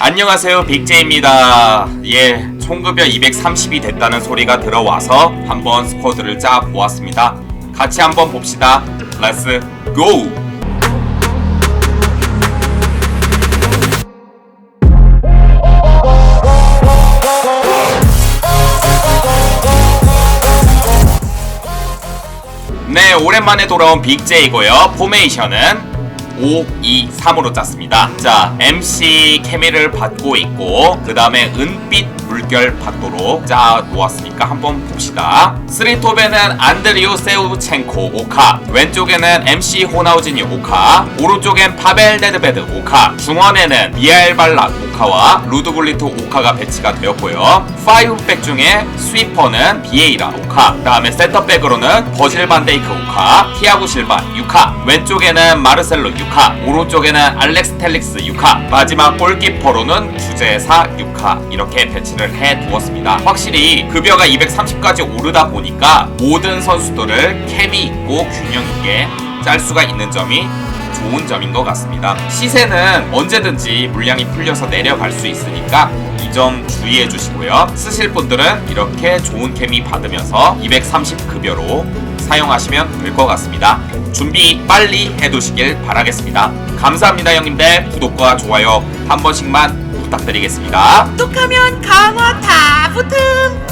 안녕하세요 빅제입니다. 예 총급여 230이 됐다는 소리가 들어와서 한번 스쿼드를 짜 보았습니다. 같이 한번 봅시다. 렛츠 고! 네 오랜만에 돌아온 빅제이고요. 포메이션은 5, 2, 3으로 짰습니다. 자, MC 케미를 받고 있고, 그 다음에 은빛 물결 받도록 짜 놓았으니까 한번 봅시다. 스리톱에는 안드리우 세우첸코 오카, 왼쪽에는 MC 호나우지니 오카, 오른쪽엔 파벨 데드베드 오카, 중원에는 미하엘 발락 오카와 루드굴리트 오카가 배치가 되었고요. 파이브백 중에 스위퍼는 비에이라 오카, 그 다음에 센터백으로는 버질 반데이크 오카, 티아고 실바 6카, 왼쪽에는 마르셀로 6카, 오른쪽에는 알렉스 텔릭스 6카, 마지막 골키퍼로는 주제사 6카 이렇게 배치를 해 두었습니다. 확실히 급여가 230까지 오르다 보니까 모든 선수들을 케미 있고 균형 있게 짤 수가 있는 점이 좋은 점인 것 같습니다. 시세는 언제든지 물량이 풀려서 내려갈 수 있으니까 이 점 주의해 주시고요. 쓰실 분들은 이렇게 좋은 케미 받으면서 230 급여로 사용하시면 될 것 같습니다. 준비 빨리 해두시길 바라겠습니다. 감사합니다, 형님들. 구독과 좋아요 한 번씩만 부탁드리겠습니다. 똑하면 강화 다 붙음